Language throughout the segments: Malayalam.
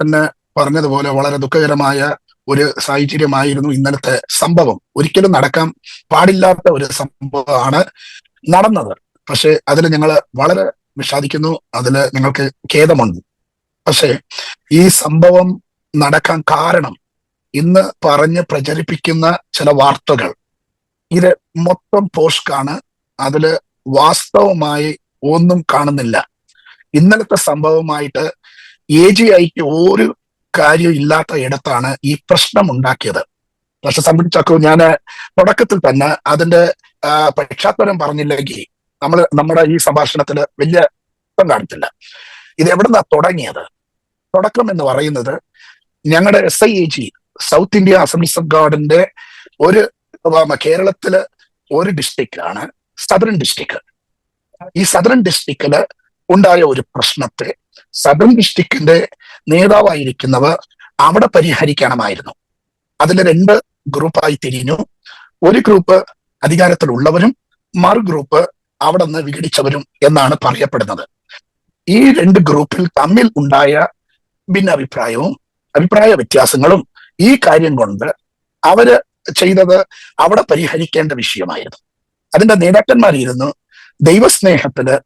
തന്നെ പറഞ്ഞതുപോലെ വളരെ ദുഃഖകരമായ ഒരു സാഹചര്യമായിരുന്നു ഇന്നലത്തെ സംഭവം. ഒരിക്കലും നടക്കാൻ പാടില്ലാത്ത ഒരു സംഭവമാണ് നടന്നത്. പക്ഷെ അതിൽ ഞങ്ങൾ വളരെ വിഷാദിക്കുന്നു. അതിൽ ഞങ്ങൾക്ക് ഖേദമുണ്ട്. പക്ഷേ ഈ സംഭവം നടക്കാൻ കാരണം ഇന്ന് പറഞ്ഞ് പ്രചരിപ്പിക്കുന്ന ചില വാർത്തകൾ. ഇത് മൊത്തം പോഷ്കാണ്. അതിൽ വാസ്തവമായി ഒന്നും കാണുന്നില്ല. ഇന്നലത്തെ സംഭവമായിട്ട് എ ജി ഐക്ക് ഒരു കാര്യം ഇല്ലാത്ത ഇടത്താണ് ഈ പ്രശ്നം ഉണ്ടാക്കിയത് പക്ഷെ സംബന്ധിച്ചൊക്കെ ഞാൻ തുടക്കത്തിൽ തന്നെ അതിന്റെ പക്ഷാത്വരം പറഞ്ഞില്ലെങ്കിൽ നമ്മൾ നമ്മുടെ ഈ സംഭാഷണത്തിൽ വലിയ ഇഷ്ടം കാണത്തില്ല ഇത് എവിടുന്നാ തുടങ്ങിയത്? തുടക്കം എന്ന് പറയുന്നത് ഞങ്ങളുടെ S I A G south India of ഗാർഡിന്റെ ഒരു കേരളത്തിൽ ഒരു ഡിസ്ട്രിക്റ്റാണ് സദറൻ ഡിസ്ട്രിക്ട് ഈ സദറൻ ഡിസ്ട്രിക്റ്റിൽ ഉണ്ടായ ഒരു പ്രശ്നത്തെ സദറൻ ഡിസ്ട്രിക്റ്റിന്റെ നേതാവായിരിക്കുന്നവർ അവിടെ പരിഹരിക്കണമായിരുന്നു. അതിൽ രണ്ട് ഗ്രൂപ്പായി തിരിഞ്ഞു. ഒരു ഗ്രൂപ്പ് അധികാരത്തിലുള്ളവരും മറു ഗ്രൂപ്പ് അവിടെ നിന്ന് വിഘടിച്ചവരും എന്നാണ് പറയപ്പെടുന്നത്. ഈ രണ്ട് ഗ്രൂപ്പിൽ തമ്മിൽ ഉണ്ടായ ഭിന്നഭിപ്രായവും അഭിപ്രായ വ്യത്യാസങ്ങളും ഈ കാര്യം കൊണ്ട് അവർ ചെയ്തത് അവിടെ പരിഹരിക്കേണ്ട വിഷയമായിരുന്നു. അതിന്റെ നേതാക്കന്മാരിരുന്നു ദൈവസ്നേഹത്തിൽ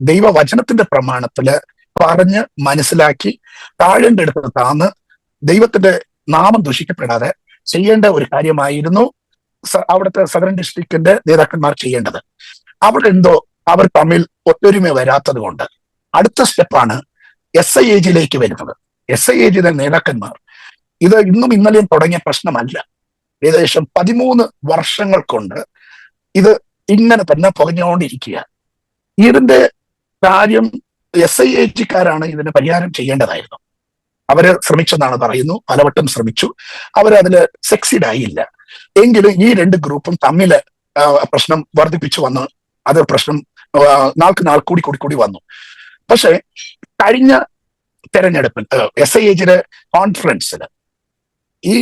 ദൈവവചനത്തിന്റെ പ്രമാണത്തിൽ പറഞ്ഞ് മനസ്സിലാക്കി താഴേണ്ട അടുത്ത് താന്ന് ദൈവത്തിന്റെ നാമം ദുഷിക്കപ്പെടാതെ ചെയ്യേണ്ട ഒരു കാര്യമായിരുന്നു അവിടുത്തെ സദറൻ ഡിസ്ട്രിക്റ്റിന്റെ നേതാക്കന്മാർ ചെയ്യേണ്ടത്. അവിടെ എന്തോ അവർ തമ്മിൽ ഒത്തൊരുമ വരാത്തത് കൊണ്ട് അടുത്ത സ്റ്റെപ്പാണ് എസ് ഐ ഏജിലേക്ക് വരുന്നത്. എസ് ഐ ഏജിലെ നേതാക്കന്മാർ ഇത് ഇന്നും ഇന്നലെയും തുടങ്ങിയ പ്രശ്നമല്ല. ഏകദേശം പതിമൂന്ന് വർഷങ്ങൾ കൊണ്ട് ഇത് ഇങ്ങനെ തന്നെ പുകഞ്ഞുകൊണ്ടിരിക്കുക ഇതിന്റെ കാര്യം എസ് ഐ എ ജിക്കാരാണ് ഇതിന് പരിഹാരം ചെയ്യേണ്ടതായിരുന്നു. അവർ ശ്രമിച്ചെന്നാണ് പറയുന്നു. പലവട്ടം ശ്രമിച്ചു. അവരതിൽ സെക്സിഡ് ആയില്ല. എങ്കിലും ഈ രണ്ട് ഗ്രൂപ്പും തമ്മിൽ പ്രശ്നം വർദ്ധിപ്പിച്ചു വന്ന് അത് പ്രശ്നം നാൾക്ക് നാൾ കൂടി കൂടി കൂടി വന്നു. പക്ഷെ കഴിഞ്ഞ തെരഞ്ഞെടുപ്പിൽ എസ് ഐ എജിലെ കോൺഫറൻസിൽ ഈ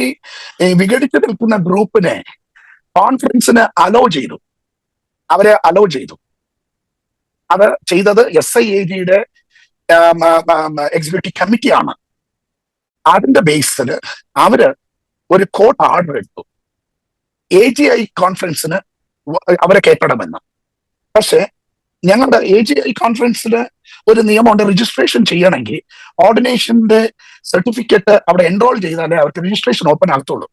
വിഘടിച്ചു നിൽക്കുന്ന ഗ്രൂപ്പിനെ കോൺഫറൻസിന് അലോ ചെയ്തു. അവരെ അലോ ചെയ്തു. അത് ചെയ്തത് എസ് ഐ എ ജിയുടെ എക്സിക്യൂട്ടീവ് കമ്മിറ്റിയാണ് അതിന്റെ ബേസിൽ അവർ ഒരു കോർട്ട് ഓർഡർ എടുത്തു എ ജി ഐ കോൺഫറൻസിന് അവരെ കേട്ടണമെന്ന്. പക്ഷെ ഞങ്ങളുടെ എ ജി ഐ കോൺഫറൻസിൽ ഒരു നിയമമുണ്ട് രജിസ്ട്രേഷൻ ചെയ്യണമെങ്കിൽ ഓർഡിനേഷന്റെ സർട്ടിഫിക്കറ്റ് അവിടെ എൻറോൾ ചെയ്താലേ അവർക്ക് രജിസ്ട്രേഷൻ ഓപ്പൺ ആകത്തുള്ളൂ.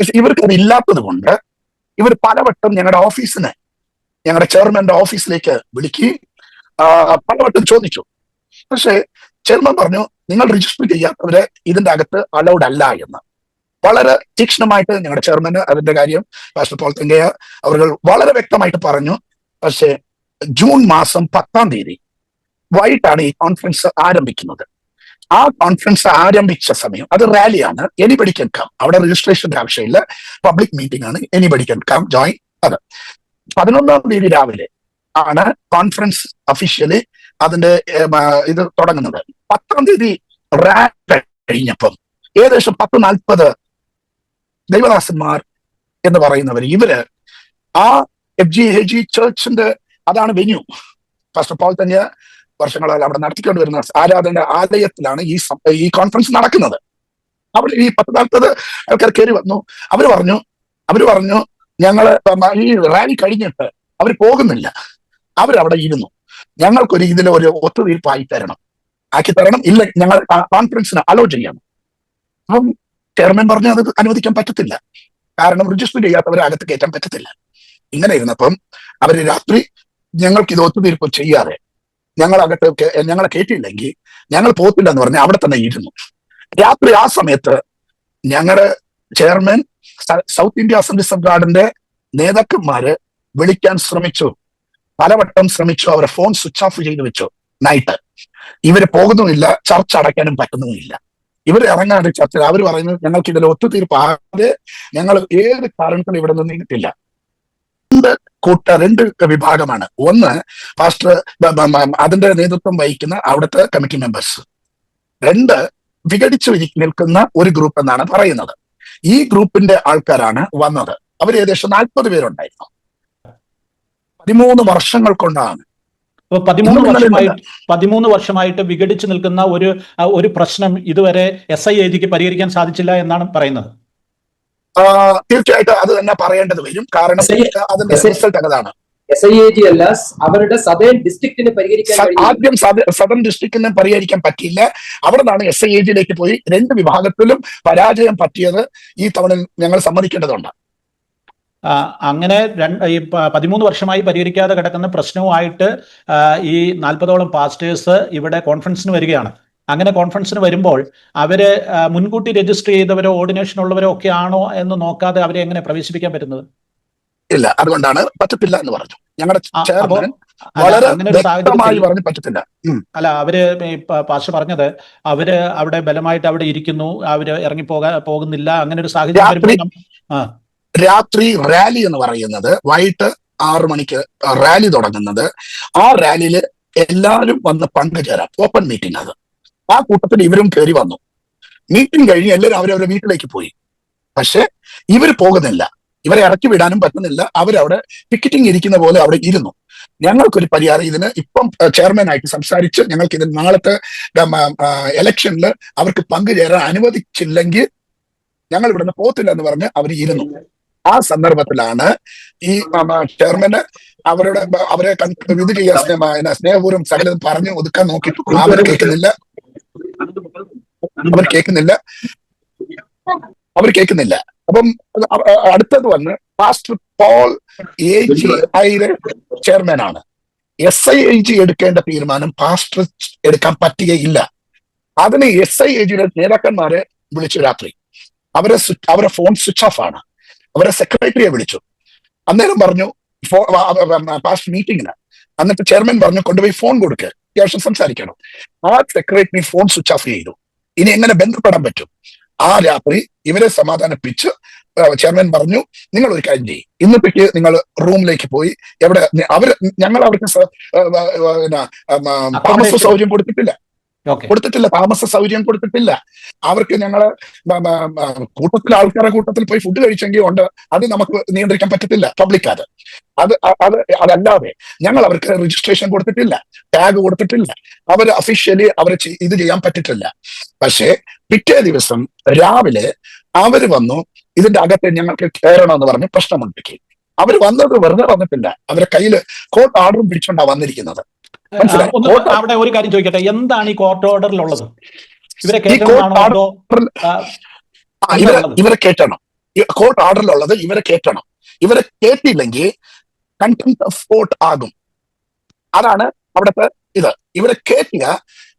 പക്ഷെ ഇവർക്ക് അത് ഇല്ലാത്തത് കൊണ്ട് ഇവർ പലവട്ടം ഞങ്ങളുടെ ഓഫീസിന് ഞങ്ങളുടെ ചെയർമാന്റെ ഓഫീസിലേക്ക് വിളിക്കുകയും പലവട്ടം ചോദിച്ചു. പക്ഷേ ചെയർമാൻ പറഞ്ഞു നിങ്ങൾ രജിസ്റ്റർ ചെയ്യാത്തവരെ ഇതിന്റെ അകത്ത് അലൗഡ് അല്ല എന്ന്. വളരെ തീക്ഷ്ണമായിട്ട് ഞങ്ങളുടെ ചെയർമാന് അതിന്റെ കാര്യം പാസ്റ്റർ പോൾ തെങ്കയ്യ അവർ വളരെ വ്യക്തമായിട്ട് പറഞ്ഞു. പക്ഷേ ജൂൺ മാസം പത്താം തീയതി വൈകിട്ടാണ് ഈ കോൺഫറൻസ് ആരംഭിക്കുന്നത്. ആ കോൺഫറൻസ് ആരംഭിച്ച സമയം അത് റാലിയാണ് എനിബഡി കം അവിടെ രജിസ്ട്രേഷന്റെ ആവശ്യമില്ല. പബ്ലിക് മീറ്റിംഗ് ആണ് എനിബഡി കം ജോയിൻ അത്. പതിനൊന്നാം തീയതി രാവിലെ ആണ് കോൺഫറൻസ് അഫീഷ്യലി അതിന്റെ ഇത് തുടങ്ങുന്നത്. പത്താം തീയതി റാപ്പ് കഴിഞ്ഞപ്പം ഏകദേശം പത്ത് നാൽപ്പത് ദൈവദാസന്മാർ എന്ന് പറയുന്നവർ ഇവർ ആ എഫ് ജി എ ജി ചേർച്ചിന്റെ അതാണ് വെന്യൂ ഫസ്റ്റ് ഓഫ് ഓൾ തന്നെ വർഷങ്ങളാൽ അവിടെ നടത്തിക്കൊണ്ട് വരുന്ന ആരാധന ആലയത്തിലാണ് ഈ ഈ കോൺഫറൻസ് നടക്കുന്നത്. അവിടെ ഈ പത്ത് നാൽപ്പത് ആൾക്കാർ കയറി വന്നു. അവർ പറഞ്ഞു അവർ പറഞ്ഞു ഞങ്ങൾ ഈ റാലി കഴിഞ്ഞിട്ട് അവർ പോകുന്നില്ല. അവരവിടെ ഇരുന്നു. ഞങ്ങൾക്കൊരു ഇതിൽ ഒരു ഒത്തുതീർപ്പായി തരണം ആക്കി തരണം ഇല്ല ഞങ്ങൾ കോൺഫറൻസിന് അലോ ചെയ്യണം. അപ്പം ചെയർമാൻ പറഞ്ഞു അത് അനുവദിക്കാൻ പറ്റത്തില്ല. കാരണം രജിസ്റ്റർ ചെയ്യാത്തവരെ അകത്ത് കയറ്റാൻ പറ്റത്തില്ല. ഇങ്ങനെ ഇരുന്നപ്പം അവർ രാത്രി ഞങ്ങൾക്ക് ഇത് ഒത്തുതീർപ്പ് ചെയ്യാതെ ഞങ്ങൾ അകത്ത് ഞങ്ങളെ കയറ്റിയില്ലെങ്കിൽ ഞങ്ങൾ പോത്തില്ല എന്ന് പറഞ്ഞ് അവിടെ തന്നെ ഇരുന്നു. രാത്രി ആ സമയത്ത് ഞങ്ങളുടെ chairman south India assemblies of ഗാർഡിന്റെ നേതാക്കന്മാര് വിളിക്കാൻ ശ്രമിച്ചു. പലവട്ടം ശ്രമിച്ചു. അവരെ ഫോൺ സ്വിച്ച് ഓഫ് ചെയ്ത് വെച്ചു. നൈറ്റ്. ഇവർ പോകുന്നുമില്ല. ചർച്ച അടയ്ക്കാനും പറ്റുന്നുമില്ല. ഇവർ ഇറങ്ങാതെ ചർച്ച അവർ പറയുന്നത് ഞങ്ങൾക്ക് ഇതിൽ ഒത്തുതീർപ്പാകാതെ ഞങ്ങൾ ഏത് കാരണത്തിനും ഇവിടെ നിന്നിട്ടില്ല. രണ്ട് കൂട്ട രണ്ട് വിഭാഗമാണ്. ഒന്ന് പാസ്റ്റർ അതിന്റെ നേതൃത്വം വഹിക്കുന്ന അവിടുത്തെ കമ്മിറ്റി മെമ്പേഴ്സ്. രണ്ട് വിഘടിച്ചു നിൽക്കുന്ന ഒരു ഗ്രൂപ്പ് എന്നാണ് പറയുന്നത്. ഈ ഗ്രൂപ്പിന്റെ ആൾക്കാരാണ് വന്നത്. അവർ ഏകദേശം നാൽപ്പത് പേരുണ്ടായിരുന്നു. പതിമൂന്ന് വർഷങ്ങൾ കൊണ്ടാണ്. ഇപ്പൊ പതിമൂന്ന് വർഷമായിട്ട് പതിമൂന്ന് വർഷമായിട്ട് വിഘടിച്ചു നിൽക്കുന്ന ഒരു ഒരു പ്രശ്നം ഇതുവരെ എസ് ഐ എ ജിക്ക് പരിഹരിക്കാൻ സാധിച്ചില്ല എന്നാണ് പറയുന്നത്. തീർച്ചയായിട്ടും അത് തന്നെ പറയേണ്ടത് വരും. കാരണം അതിന്റെ റിസൾട്ട് അതാണ്. എസ് ഐ എ ജി അല്ല അവരുടെ സദേൺ ഡിസ്ട്രിക്റ്റിനെ പരിഹരിക്കാൻ ആദ്യം സദ- സദൺ ഡിസ്ട്രിക്റ്റിനെ പരിഹരിക്കാൻ പറ്റിയില്ല. അവിടെ നിന്നാണ് എസ് ഐ എജിലേക്ക് പോയി രണ്ട് വിഭാഗത്തിലും പരാജയം പറ്റിയത് ഈ തവണ ഞങ്ങൾ സമ്മതിക്കേണ്ടതുണ്ട്. അങ്ങനെ രണ്ട് ഈ പതിമൂന്ന് വർഷമായി പരിഹരിക്കാതെ കിടക്കുന്ന പ്രശ്നവുമായിട്ട് ഈ നാൽപ്പതോളം പാസ്റ്റേഴ്സ് ഇവിടെ കോൺഫറൻസിന് വരികയാണ്. അങ്ങനെ കോൺഫറൻസിന് വരുമ്പോൾ അവർ മുൻകൂട്ടി രജിസ്റ്റർ ചെയ്തവരോ ഓർഡിനേഷൻ ഉള്ളവരോ ഒക്കെ ആണോ എന്ന് നോക്കാതെ അവരെ എങ്ങനെ പ്രവേശിപ്പിക്കാൻ പറ്റുന്നത്? ഇല്ല. അതുകൊണ്ടാണ് പറ്റത്തില്ല എന്ന് പറഞ്ഞു. ഞങ്ങളുടെ ചെയർമാൻ അല്ല, വളരെ വ്യക്തമായി പറഞ്ഞു പറ്റത്തില്ല. അല്ല അവർ പാഷ പറഞ്ഞത് അവർ അവിടെ ബലമായിട്ട് അവിടെ ഇരിക്കുന്നു അവർ ഇറങ്ങി ഇറങ്ങിപ്പോകാൻ പോകുന്നില്ല അങ്ങനെ ഒരു സാഹചര്യം രാത്രി റാലി എന്ന് പറയുന്നത് വൈകിട്ട് ആറു മണിക്ക് റാലി തുടങ്ങുന്നത്. ആ റാലിയിൽ എല്ലാവരും വന്ന് പങ്കുചേരാം. ഓപ്പൺ മീറ്റിംഗ് അത്. ആ കൂട്ടത്തിൽ ഇവരും കയറി വന്നു. മീറ്റിംഗ് കഴിഞ്ഞ് എല്ലാവരും അവരവരുടെ വീട്ടിലേക്ക് പോയി. പക്ഷെ ഇവർ പോകുന്നില്ല. ഇവരെ ഇറക്കി വിടാനും പറ്റുന്നില്ല. അവരവിടെ ടിക്കറ്റിംഗ് ഇരിക്കുന്ന പോലെ അവിടെ ഇരുന്നു. ഞങ്ങൾക്കൊരു പരിഹാരം ഇതിന് ഇപ്പം ചെയർമാൻ ആയിട്ട് സംസാരിച്ച് ഞങ്ങൾക്ക് ഇതിന് നാളത്തെ ഇലക്ഷനിൽ അവർക്ക് പങ്കുചേരാൻ അനുവദിച്ചില്ലെങ്കിൽ ഞങ്ങൾ ഇവിടുന്ന് പോത്തില്ല എന്ന് പറഞ്ഞ് അവർ ഇരുന്നു. ആ സന്ദർഭത്തിലാണ് ഈ ചെയർമാന് അവരുടെ അവരെ ഇത് ചെയ്യാൻ സ്നേഹപൂർവം സകലതും പറഞ്ഞു ഒതുക്കാൻ നോക്കിയിട്ട് അവർ കേൾക്കുന്നില്ല. അവർ കേൾക്കുന്നില്ല. അവർ കേൾക്കുന്നില്ല. അപ്പം അടുത്തത് വന്ന് pastor Paul A G chairman ആണ്. എസ് ഐ എ ജി എടുക്കേണ്ട തീരുമാനം പാസ്റ്റർ എടുക്കാൻ പറ്റുകയില്ല. അതിന് എസ് ഐ എ ജിയുടെ നേതാക്കന്മാരെ വിളിച്ചു രാത്രി. അവരെ അവരെ ഫോൺ സ്വിച്ച് ഓഫ് ആണ്. അവരെ സെക്രട്ടറിയെ വിളിച്ചു. അന്നേരം പറഞ്ഞു പാസ്റ്റ് മീറ്റിംഗിന് എന്നിട്ട് ചെയർമാൻ പറഞ്ഞു കൊണ്ടുപോയി ഫോൺ കൊടുക്കുക അത്യാവശ്യം സംസാരിക്കണം. ആ സെക്രട്ടറി ഫോൺ സ്വിച്ച് ഓഫ് ചെയ്തു. ഇനി എങ്ങനെ ബന്ധപ്പെടാൻ പറ്റും? ആ രാത്രി ഇവരെ സമാധാനിപ്പിച്ച് ചെയർമാൻ പറഞ്ഞു നിങ്ങൾ ഒരു കാര്യം ചെയ്യും. ഇന്നിപ്പിക്ക് നിങ്ങൾ റൂമിലേക്ക് പോയി എവിടെ അവർ ഞങ്ങൾ അവർക്ക് താമസ സൗകര്യം കൊടുത്തിട്ടില്ല. കൊടുത്തിട്ടില്ല താമസ സൗകര്യം കൊടുത്തിട്ടില്ല. അവർക്ക് ഞങ്ങൾ കൂട്ടത്തിൽ ആൾക്കാരുടെ കൂട്ടത്തിൽ പോയി ഫുഡ് കഴിച്ചെങ്കിൽ ഉണ്ട്. അത് നമുക്ക് നിയന്ത്രിക്കാൻ പറ്റത്തില്ല പബ്ലിക് അത്. അത് അത് അതല്ലാതെ ഞങ്ങൾ അവർക്ക് രജിസ്ട്രേഷൻ കൊടുത്തിട്ടില്ല ടാഗ് കൊടുത്തിട്ടില്ല. അവർ അഫീഷ്യലി അവർ ഇത് ചെയ്യാൻ പറ്റിട്ടില്ല. പക്ഷേ പിറ്റേ ദിവസം രാവിലെ അവർ വന്നു ഇതിന്റെ അകത്ത് ഞങ്ങൾക്ക് കയറണം എന്ന് പറഞ്ഞ് പ്രശ്നമുണ്ടാക്കി അവർ വന്നത് വെറുതെ വന്നിട്ടില്ല. അവരെ കയ്യിൽ കോർട്ട് ആർഡറും പിടിച്ചോണ്ടാ വന്നിരിക്കുന്നത്. അവിടെ ഒരു കാര്യം ചോദിക്കട്ടെ. എന്താണ് ഈ കോർട്ട് ഓർഡറിലുള്ളത് ഇവരെ ഇവരെ ഇവരെ കേട്ടണം കോർട്ട് ഓർഡറിലുള്ളത് ഇവരെ കേട്ടണം ഇവരെ കേട്ടില്ലെങ്കിൽ കണ്ടംപ്റ്റ് ഓഫ് കോർട്ട് ആകും. അതാണ് അവിടുത്തെ ഇത്. ഇവരെ കേട്ടിയ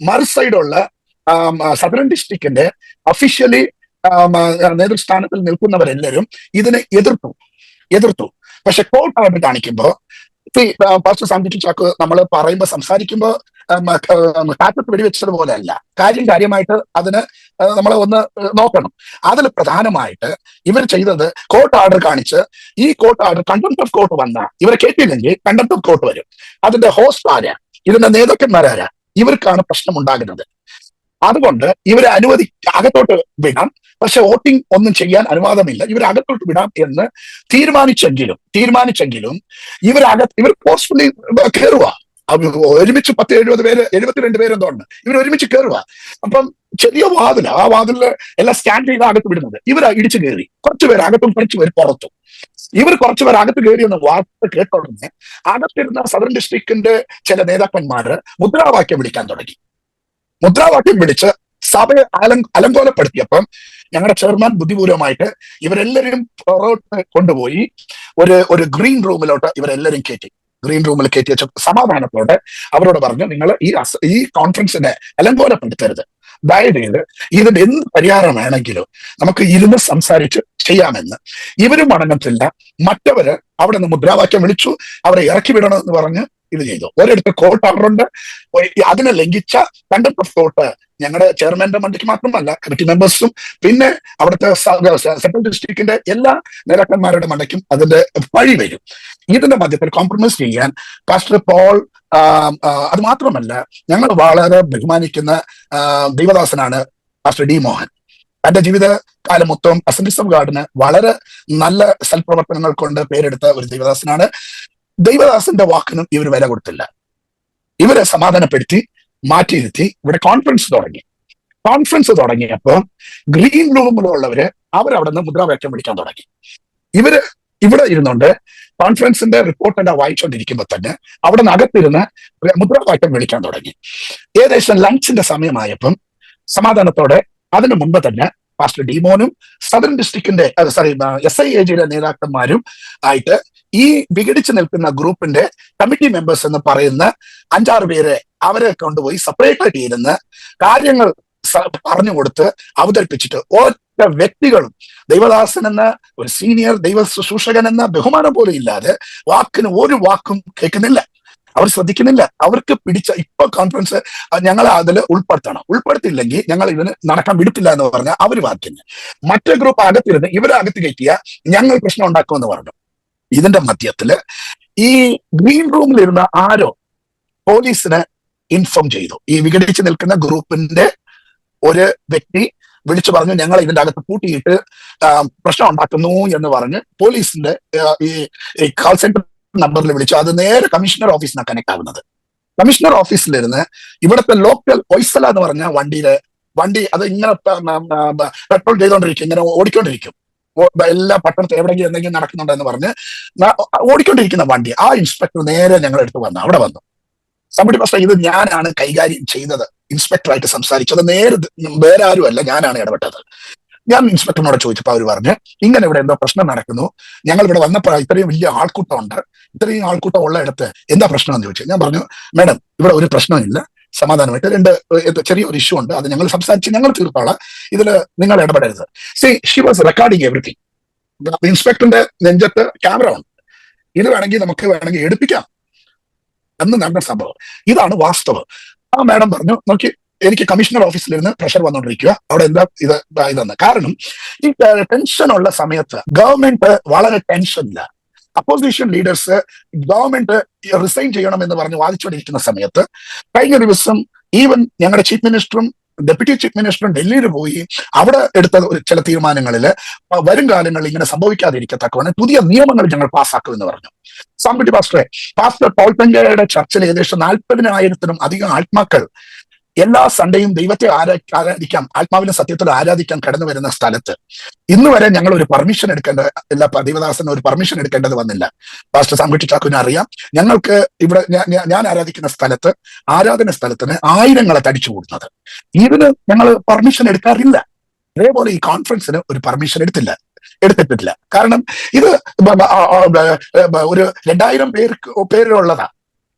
മറു സൈഡുള്ള സദറൻ ഡിസ്ട്രിക്റ്റിന്റെ ഒഫീഷ്യലി നേതൃസ്ഥാനത്തിൽ നിൽക്കുന്നവരെല്ലാവരും ഇതിനെ എതിർത്തു. എതിർത്തു. പക്ഷെ കോർട്ട് ഓർഡർ കാണിക്കുമ്പോ പാസ്റ്റർ സാന്തിച്ചു ചാക്ക് നമ്മൾ പറയുമ്പോൾ സംസാരിക്കുമ്പോൾ കാറ്റത്ത് വെടിവെച്ചതുപോലെ അല്ല. കാര്യം കാര്യമായിട്ട് അതിന് നമ്മൾ ഒന്ന് നോക്കണം. അതിൽ പ്രധാനമായിട്ട് ഇവർ ചെയ്തത് കോർട്ട് ഓർഡർ കാണിച്ച് ഈ court order contempt of court വന്ന. ഇവരെ കേട്ടില്ലെങ്കിൽ കണ്ടംപ്റ്റ് ഓഫ് കോർട്ട് വരും. അതിന്റെ ഹോസ്റ്റ് ആരാ? ഇതിന്റെ നേതാക്കന്മാരാരാ? ഇവർക്കാണ് പ്രശ്നം ഉണ്ടാകുന്നത് അതുകൊണ്ട് ഇവരെ അനുവദി അകത്തോട്ട് വിടാം. പക്ഷെ വോട്ടിംഗ് ഒന്നും ചെയ്യാൻ അനുവാദമില്ല. ഇവരെ അകത്തോട്ട് വിടാം എന്ന് തീരുമാനിച്ചെങ്കിലും തീരുമാനിച്ചെങ്കിലും ഇവരകത്ത് ഇവർ ഫോഴ്സ്ഫുള്ളി കയറുക ഒരുമിച്ച് പത്ത് എഴുപത് പേര് എഴുപത്തിരണ്ട് പേര് എന്തോ ഉണ്ട്. ഇവർ ഒരുമിച്ച് കയറുക അപ്പം ചെറിയ വാതിൽ ആ വാതിലിൽ എല്ലാം സ്റ്റാൻഡ് ചെയ്ത് അകത്ത് വിടുന്നത്. ഇവർ ഇടിച്ചു കയറി കുറച്ചുപേർ അകത്തും കുറച്ചു പേര് പുറത്തും. ഇവർ കുറച്ചുപേർ അകത്ത് കയറി എന്ന വാർത്ത കേട്ടോടനെ അകത്തിരുന്ന സദർ ഡിസ്ട്രിക്റ്റിന്റെ ചില നേതാക്കന്മാര് മുദ്രാവാക്യം വിളിക്കാൻ തുടങ്ങി. മുദ്രാവാക്യം വിളിച്ച് സഭയെ അലം അലങ്കോലപ്പെടുത്തിയപ്പം ഞങ്ങളുടെ ചെയർമാൻ ബുദ്ധിപൂർവമായിട്ട് ഇവരെല്ലാവരും പുറകോട്ട് കൊണ്ടുപോയി ഒരു ഒരു ഗ്രീൻ റൂമിലോട്ട് ഇവരെല്ലാവരും കയറ്റി. ഗ്രീൻ റൂമിൽ കയറ്റി വെച്ച സമാധാനത്തോടെ അവരോട് പറഞ്ഞു നിങ്ങൾ ഈ ഈ കോൺഫറൻസിനെ അലങ്കോലപ്പെടുത്തരുത്. ദയവ് ഇതിന് എന്ത് പരിഹാരം വേണമെങ്കിലും നമുക്ക് ഇരുന്ന് സംസാരിച്ച് ചെയ്യാമെന്ന്. ഇവരും അടങ്ങത്തില്ല മറ്റവര് അവിടെ നിന്ന് മുദ്രാവാക്യം വിളിച്ചു അവരെ ഇറക്കി വിടണമെന്ന് പറഞ്ഞ് ഇത് ചെയ്തു. ഒരിടത്ത് കോർട്ട് ഓർഡറുണ്ട് അതിനെ ലംഘിച്ച രണ്ട് തോട്ട് ഞങ്ങളുടെ ചെയർമാന്റെ മണ്ടിക്ക് മാത്രമല്ല കമ്മിറ്റി മെമ്പേഴ്സും പിന്നെ അവിടുത്തെ സെൻട്രൽ ഡിസ്ട്രിക്റ്റിന്റെ എല്ലാ നേതാക്കന്മാരുടെ മണ്ടയ്ക്കും അതിന്റെ വഴി വരും. ഇതിന്റെ മധ്യത്തിൽ കോംപ്രമൈസ് ചെയ്യാൻ പാസ്റ്റർ പോൾ അത് മാത്രമല്ല ഞങ്ങൾ വളരെ ബഹുമാനിക്കുന്ന ദൈവദാസനാണ് പാസ്റ്റർ ഡി മോഹൻ. തന്റെ ജീവിത കാലം മൊത്തം അസംബ്ലീസ് ഓഫ് ഗാർഡിന് വളരെ നല്ല സൽപ്രവർത്തനങ്ങൾ കൊണ്ട് പേരെടുത്ത ഒരു ദൈവദാസനാണ്. ദൈവദാസന്റെ വാക്കിനും ഇവർ വില കൊടുത്തില്ല. ഇവരെ സമാധാനപ്പെടുത്തി മാറ്റിയിരുത്തി ഇവിടെ കോൺഫറൻസ് തുടങ്ങി. കോൺഫറൻസ് തുടങ്ങിയപ്പോൾ ഗ്രീൻ റൂമിലുള്ളവര് അവരവിടെ നിന്ന് മുദ്രാവാക്യം വിളിക്കാൻ തുടങ്ങി. ഇവർ ഇവിടെ ഇരുന്നുകൊണ്ട് കോൺഫറൻസിന്റെ റിപ്പോർട്ട് എല്ലാം വായിച്ചുകൊണ്ടിരിക്കുമ്പോൾ തന്നെ അവിടെ നകത്തിരുന്ന് മുദ്രാവാക്യം വിളിക്കാൻ തുടങ്ങി. ഏകദേശം ലഞ്ചിന്റെ സമയമായപ്പം സമാധാനത്തോടെ അതിനു മുമ്പ് തന്നെ പാസ്റ്റർ ഡിമോനും സദർ ഡിസ്ട്രിക്റ്റിന്റെ സോറി എസ് ഐ എ ജിയുടെ നേതാക്കന്മാരും ആയിട്ട് ഈ വിഘടിച്ചു നിൽക്കുന്ന ഗ്രൂപ്പിന്റെ കമ്മിറ്റി മെമ്പേഴ്സ് എന്ന് പറയുന്ന അഞ്ചാറ് പേരെ അവരെ കൊണ്ടുപോയി സെപ്പറേറ്റ് ആയിട്ട് ഇരുന്ന് കാര്യങ്ങൾ പറഞ്ഞു കൊടുത്ത് അവതരിപ്പിച്ചിട്ട് ഒറ്റ വ്യക്തികളും ദൈവദാസൻ എന്ന ഒരു സീനിയർ ദൈവ ശുശ്രൂഷകൻ എന്ന ബഹുമാനം പോലും ഇല്ലാതെ വാക്കിന് ഒരു വാക്കും കേൾക്കുന്നില്ല. അവർ ശ്രദ്ധിക്കുന്നില്ല. അവർക്ക് പിടിച്ച ഇപ്പൊ കോൺഫറൻസ് ഞങ്ങൾ അതിൽ ഉൾപ്പെടുത്തണം. ഉൾപ്പെടുത്തില്ലെങ്കിൽ ഞങ്ങൾ ഇതിന് നടക്കാൻ വിടത്തില്ല എന്ന് പറഞ്ഞാൽ അവർ വാക്കിന്. മറ്റേ ഗ്രൂപ്പ് അകത്തിരുന്ന് ഇവരെ അകത്ത് കയറ്റിയ ഞങ്ങൾ പ്രശ്നം ഉണ്ടാക്കുമെന്ന് പറഞ്ഞു. ഇതിന്റെ മധ്യത്തിൽ ഈ ഗ്രീൻ റൂമിലിരുന്ന ആരോ പോലീസിനെ ഇൻഫോം ചെയ്തു. ഈ വിഘടിച്ച് നിൽക്കുന്ന ഗ്രൂപ്പിന്റെ ഒരു വ്യക്തി വിളിച്ചു പറഞ്ഞു ഞങ്ങൾ ഇതിന്റെ അകത്ത് പൂട്ടിയിട്ട് പ്രശ്നം ഉണ്ടാക്കുന്നു എന്ന് പറഞ്ഞ് പോലീസിന്റെ ഈ കാൾ സെന്റർ നമ്പറിൽ വിളിച്ചു. അത് നേരെ കമ്മീഷണർ ഓഫീസിനാണ് കണക്ട് ആവുന്നത് കമ്മീഷണർ ഓഫീസിലിരുന്ന് ഇവിടുത്തെ ലോക്കൽ ഒയ്സല എന്ന് പറഞ്ഞ വണ്ടിയിലെ വണ്ടി അത് ഇങ്ങനെ പെട്രോൾ ചെയ്തോണ്ടിരിക്കും ഇങ്ങനെ ഓടിക്കൊണ്ടിരിക്കും. എല്ലാ പട്ടണത്തിൽ എവിടെയെങ്കിലും എന്തെങ്കിലും നടക്കുന്നുണ്ടെന്ന് പറഞ്ഞ് ഓടിക്കൊണ്ടിരിക്കുന്ന വണ്ടി ആ ഇൻസ്പെക്ടർ നേരെ ഞങ്ങളുടെ അടുത്ത് വന്നു. അവിടെ വന്നു. സമിതി പ്രശ്നം ഇത് ഞാനാണ് കൈകാര്യം ചെയ്തത്. ഇൻസ്പെക്ടറായിട്ട് സംസാരിച്ചത്. നേരെ വേറെ ആരുമല്ല ഞാനാണ് ഇടപെട്ടത്. ഞാൻ ഇൻസ്പെക്ടറിനോട് ചോദിച്ചപ്പോൾ അവർ പറഞ്ഞ് ഇങ്ങനെ ഇവിടെ എന്തോ പ്രശ്നം നടക്കുന്നു. ഞങ്ങൾ ഇവിടെ വന്നപ്പോൾ ഇത്രയും വലിയ ആൾക്കൂട്ടം ഉണ്ട് ഇത്രയും ആൾക്കൂട്ടം ഉള്ള ഇടത്ത് എന്താ പ്രശ്നം എന്ന് ചോദിച്ചു. ഞാൻ പറഞ്ഞു മാഡം ഇവിടെ ഒരു പ്രശ്നമില്ല. സമാധാനമായിട്ട്. രണ്ട് ചെറിയ ഒരു ഇഷ്യൂ ഉണ്ട്. അത് ഞങ്ങൾ സംസാരിച്ച് ഞങ്ങൾ തീർത്തോളാം ഇതിൽ നിങ്ങൾ ഇടപെടരുത്. See she was recording everything ഇൻസ്പെക്ടറിന്റെ നെഞ്ചത്ത് ക്യാമറ ഉണ്ട്. ഇത് വേണമെങ്കിൽ നമുക്ക് വേണമെങ്കിൽ എടുപ്പിക്കാം. എന്ന് നടന്ന സംഭവം. ഇതാണ് വാസ്തവം. ആ മാഡം പറഞ്ഞു നോക്കി എനിക്ക് കമ്മീഷണർ ഓഫീസിൽ ഇരുന്ന് പ്രഷർ വന്നുകൊണ്ടിരിക്കുക അവിടെ എന്താ ഇത് ഇതെന്ന്. കാരണം ഈ ടെൻഷൻ ഉള്ള സമയത്ത് ഗവൺമെന്റ് വളരെ ടെൻഷനില്ല. അപ്പോസിഷൻ ലീഡേഴ്സ് ഗവൺമെന്റ് റിസൈൻ ചെയ്യണം എന്ന് പറഞ്ഞ് വാദിച്ചുകൊണ്ടിരിക്കുന്ന സമയത്ത് കഴിഞ്ഞ ദിവസം ഈവൻ ഞങ്ങളുടെ ചീഫ് മിനിസ്റ്ററും ഡെപ്യൂട്ടി ചീഫ് മിനിസ്റ്ററും ഡൽഹിയിൽ പോയി അവിടെ എടുത്ത ചില തീരുമാനങ്ങളിൽ വരും കാലങ്ങളിൽ ഇങ്ങനെ സംഭവിക്കാതിരിക്കത്തക്കവണ്ണം പുതിയ നിയമങ്ങൾ ഞങ്ങൾ പാസ്സാക്കുമെന്ന് പറഞ്ഞു. സാമ്പത്തി പാസ്റ്ററെ പാസ്റ്റർ പോൾ പെങ്കയുടെ ചർച്ചിൽ ഏകദേശം നാൽപ്പതിനായിരത്തിനും അധികം ആത്മാക്കൾ എല്ലാ സൺഡേയും ദൈവത്തെ ആരാ ആരാധിക്കാം ആത്മാവിനെ സത്യത്തിൽ ആരാധിക്കാൻ കടന്നു വരുന്ന സ്ഥലത്ത്. ഇന്ന് വരെ ഞങ്ങൾ ഒരു പെർമിഷൻ എടുക്കേണ്ട എല്ലാ ദൈവദാസൻ ഒരു പെർമിഷൻ എടുക്കേണ്ടത് വന്നില്ല. പാസ്റ്റർ ചാക്കുവിനെ അറിയാം. ഞങ്ങൾക്ക് ഇവിടെ ഞാൻ- ആരാധിക്കുന്ന സ്ഥലത്ത് ആരാധന സ്ഥലത്തിന് ആയിരങ്ങളെ തടിച്ചു കൂടുന്നത്. ഇതിന് ഞങ്ങൾ പെർമിഷൻ എടുക്കാറില്ല. അതേപോലെ ഈ കോൺഫറൻസിന് ഒരു പെർമിഷൻ എടുത്തില്ല. എടുത്തിട്ടില്ല. കാരണം ഇത് ഒരു രണ്ടായിരം പേർക്ക് പേരിലുള്ളതാ.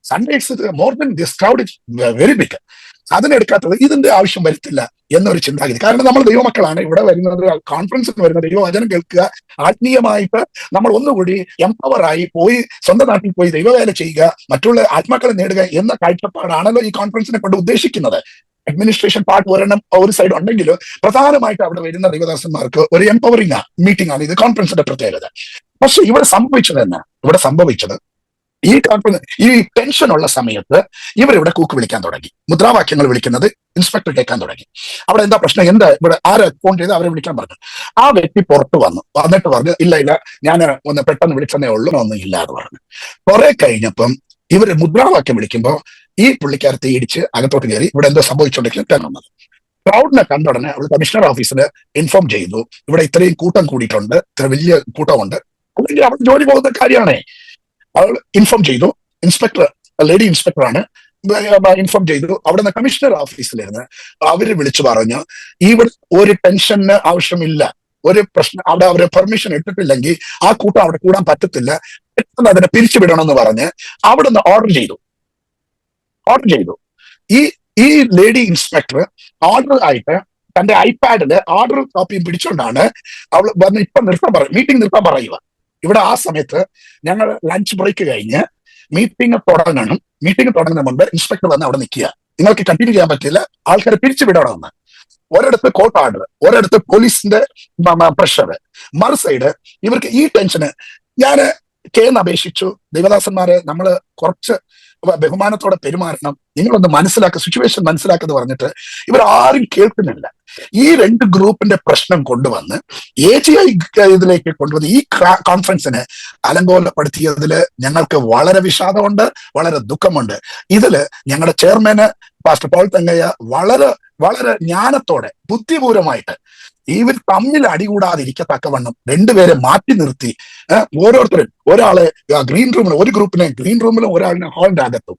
Sundays more than this crowd is very big അതിനെടുക്കാത്തത് ഇതിന്റെ ആവശ്യം വരുത്തില്ല എന്നൊരു ചിന്താഗതി. കാരണം നമ്മൾ ദൈവമക്കളാണ്. ഇവിടെ വരുന്നത് കോൺഫറൻസിന് വരുന്ന ദൈവവചനം കേൾക്കുക ആത്മീയമായിട്ട് നമ്മൾ ഒന്നുകൂടി എംപവറായി പോയി സ്വന്തം നാട്ടിൽ പോയി ദൈവവേല ചെയ്യുക മറ്റുള്ള ആത്മാക്കളെ നേടുക എന്ന കാഴ്ചപ്പാടാണല്ലോ ഈ കോൺഫറൻസിനെ കൊണ്ട് ഉദ്ദേശിക്കുന്നത്. അഡ്മിനിസ്ട്രേഷൻ പാർട്ട് ഒരെണ്ണം ഒരു സൈഡ് ഉണ്ടെങ്കിലും പ്രധാനമായിട്ട് അവിടെ വരുന്ന ദൈവദാസന്മാർക്ക് ഒരു എംപവറിംഗ് മീറ്റിംഗ് ആണ് ഇത് കോൺഫറൻസിന്റെ പ്രത്യേകത. പക്ഷെ ഇവിടെ സംഭവിച്ചത് എന്നാ? ഇവിടെ സംഭവിച്ചത് ഈ ഈ ടെൻഷൻ ഉള്ള സമയത്ത് ഇവരിവിടെ കൂക്ക് വിളിക്കാൻ തുടങ്ങി. മുദ്രാവാക്യങ്ങൾ വിളിക്കുന്നത് ഇൻസ്പെക്ടർ കേൾക്കാൻ തുടങ്ങി. അവിടെ എന്താ പ്രശ്നം? എന്താ? ഇവിടെ ആരെ ഫോൺ ചെയ്ത് അവരെ വിളിക്കാൻ പറഞ്ഞു. ആ വ്യക്തി പുറത്ത് വന്നു. വന്നിട്ട് പറഞ്ഞു ഇല്ല ഇല്ല ഞാൻ ഒന്ന് പെട്ടെന്ന് വിളിച്ചെന്നേ ഉള്ളൂ ഒന്നും ഇല്ല എന്ന് പറഞ്ഞു. കുറെ കഴിഞ്ഞപ്പം ഇവർ മുദ്രാവാക്യം വിളിക്കുമ്പോൾ ഈ പുള്ളിക്കാരത്തെ ഇടിച്ച് അകത്തോട്ട് കയറി ഇവിടെ എന്തോ സംഭവിച്ചുണ്ടെങ്കിലും വന്നത് ക്രൗഡിനെ കണ്ട ഉടനെ അവൾ കമ്മീഷണർ ഓഫീസിന് ഇൻഫോം ചെയ്തു ഇവിടെ ഇത്രയും കൂട്ടം കൂടിയിട്ടുണ്ട് ഇത്ര വലിയ കൂട്ടമുണ്ട് അല്ലെങ്കിൽ അവൾ ജോലി പോകുന്ന കാര്യമാണേ. അവൾ ഇൻഫോം ചെയ്തു. ഇൻസ്പെക്ടർ ലേഡി ഇൻസ്പെക്ടറാണ് ഇൻഫോം ചെയ്തു. അവിടെ നിന്ന് കമ്മീഷണർ ഓഫീസിലിരുന്ന് അവർ വിളിച്ചു പറഞ്ഞു ഇവിടെ ഒരു ടെൻഷന് ആവശ്യമില്ല. ഒരു പ്രശ്നം അവിടെ അവരെ പെർമിഷൻ ഇട്ടിട്ടില്ലെങ്കിൽ ആ കൂട്ടം അവിടെ കൂടാൻ പറ്റത്തില്ല. പെട്ടെന്ന് അതിനെ പിരിച്ചുവിടണമെന്ന് പറഞ്ഞ് അവിടെ നിന്ന് ഓർഡർ ചെയ്തു. ഓർഡർ ചെയ്തു. ഈ ഈ ലേഡി ഇൻസ്പെക്ടർ ഓർഡർ ആയിട്ട് തന്റെ ഐപാഡിൽ ഓർഡർ കോപ്പിയും പിടിച്ചുകൊണ്ടാണ് അവൾ വന്ന് ഇപ്പൊ നിർത്താൻ പറയും മീറ്റിംഗ് നിർത്താൻ പറയുക ഇവിടെ ആ സമയത്ത് ഞങ്ങൾ ലഞ്ച് ബ്രേക്ക് കഴിഞ്ഞ് മീറ്റിംഗ് തുടങ്ങണം. മീറ്റിംഗ് തുടങ്ങുന്ന മുമ്പ് ഇൻസ്പെക്ടർ വന്ന് അവിടെ നിൽക്കുക. നിങ്ങൾക്ക് കണ്ടിന്യൂ ചെയ്യാൻ പറ്റില്ല. ആൾക്കാരെ പിരിച്ചു വിടണമെന്ന് ഒരിടത്ത് കോർട്ട് ഓർഡർ ഒരിടത്ത് പോലീസിന്റെ പ്രഷർ മറു സൈഡ് ഇവർക്ക് ഈ ടെൻഷന് ഞാൻ കേന്ന് അപേക്ഷിച്ചു. ദേവദാസന്മാരെ നമ്മൾ കുറച്ച് ബഹുമാനത്തോടെ പെരുമാറണം. നിങ്ങളൊന്ന് മനസ്സിലാക്കുക സിറ്റുവേഷൻ മനസ്സിലാക്കുന്നത് പറഞ്ഞിട്ട് ഇവർ ആരും കേൾക്കുന്നില്ല. ഈ രണ്ട് ഗ്രൂപ്പിന്റെ പ്രശ്നം കൊണ്ടുവന്ന് എ ജി ഐ ഇതിലേക്ക് കൊണ്ടുവന്ന് ഈ കോൺഫറൻസിനെ അലങ്കോലപ്പെടുത്തിയതിൽ ഞങ്ങൾക്ക് വളരെ വിഷാദമുണ്ട് വളരെ ദുഃഖമുണ്ട്. ഇതിൽ ഞങ്ങളുടെ ചെയർമാന് പാസ്റ്റർ പോൾ തങ്കയ്യ വളരെ വളരെ ജ്ഞാനത്തോടെ ബുദ്ധിപൂർവമായിട്ട് ഇവർ തമ്മിൽ അടികൂടാതിരിക്കത്തക്കവണ്ണം രണ്ടുപേരെ മാറ്റി നിർത്തി ഓരോരുത്തരും ഒരാളെ ഗ്രീൻ റൂമിൽ ഒരു ഗ്രൂപ്പിനെ ഗ്രീൻ റൂമിലും ഒരാളിനെ ഹാളിന്റെ അകത്തും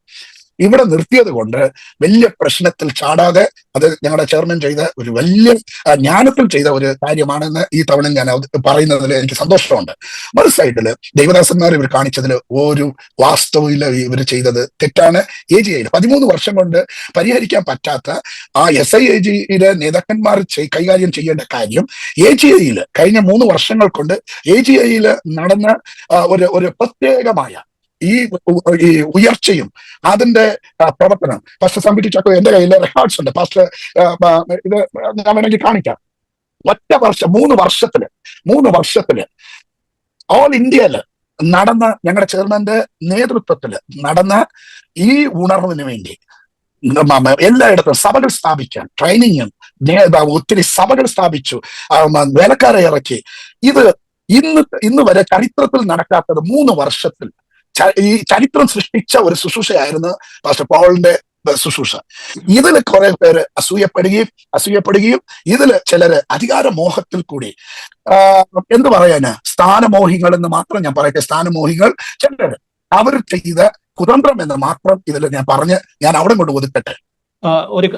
ഇവിടെ നിർത്തിയത് കൊണ്ട് വലിയ പ്രശ്നത്തിൽ ചാടാതെ അത് ഞങ്ങളുടെ ചെയർമാൻ ചെയ്ത ഒരു വലിയ ജ്ഞാനത്തിൽ ചെയ്ത ഒരു കാര്യമാണെന്ന് ഈ തവണ ഞാൻ പറയുന്നതിൽ എനിക്ക് സന്തോഷമുണ്ട്. മറു സൈഡിൽ ദൈവദാസന്മാർ ഇവർ കാണിച്ചതിൽ ഒരു വാസ്തവയിൽ ഇവർ ചെയ്തത് തെറ്റാണ്. എ ജി ഐയിൽ പതിമൂന്ന് വർഷം കൊണ്ട് പരിഹരിക്കാൻ പറ്റാത്ത ആ എസ് ഐ എ ജിയിലെ നേതാക്കന്മാർ കൈകാര്യം ചെയ്യേണ്ട കാര്യം എ ജി ഐയിൽ കഴിഞ്ഞ മൂന്ന് വർഷങ്ങൾ കൊണ്ട് എ ജി ഐയിൽ നടന്ന ഒരു ഒരു പ്രത്യേകമായ ഈ ഉയർച്ചയും അതിന്റെ പ്രവർത്തനം പക്ഷെ സംബിറ്റി ചക്കോ എന്റെ കയ്യിൽ റെക്കോർഡ്സ് ഉണ്ട്. ആ, ഇത് ഞാൻ വേണമെങ്കിൽ കാണിക്കാം. ഒറ്റ വർഷം മൂന്ന് വർഷത്തിൽ മൂന്ന് വർഷത്തിൽ ഓൾ ഇന്ത്യയിൽ നടന്ന ഞങ്ങളുടെ ചെയർമാന്റെ നേതൃത്വത്തിൽ നടന്ന ഈ ഉണർവിന് വേണ്ടി എല്ലായിടത്തും സഭകൾ സ്ഥാപിക്കാൻ ട്രെയിനിങ്ങും ഒത്തിരി സഭകൾ സ്ഥാപിച്ചു. വേലക്കാരെ ഇറക്കി. ഇത് ഇന്ന് ഇന്ന് വരെ ചരിത്രത്തിൽ നടക്കാത്തത് മൂന്ന് വർഷത്തിൽ ഈ ചരിത്രം സൃഷ്ടിച്ച ഒരു ശുശ്രൂഷയായിരുന്നു പാസ്റ്റർ പോളിന്റെ ശുശ്രൂഷ. ഇതിൽ കുറെ പേര് അസൂയപ്പെടുകയും അസൂയപ്പെടുകയും ഇതിൽ ചിലര് അധികാരമോഹത്തിൽ കൂടി. എന്ത് പറയാന്? സ്ഥാനമോഹികൾ എന്ന് മാത്രം ഞാൻ പറയട്ടെ. സ്ഥാനമോഹികൾ ചിലര് അവർ ചെയ്ത കുതന്ത്രം എന്ന് മാത്രം ഇതിൽ ഞാൻ പറഞ്ഞ് ഞാൻ അവിടെ കൊണ്ട് ഒതുക്കട്ടെ. ഒരു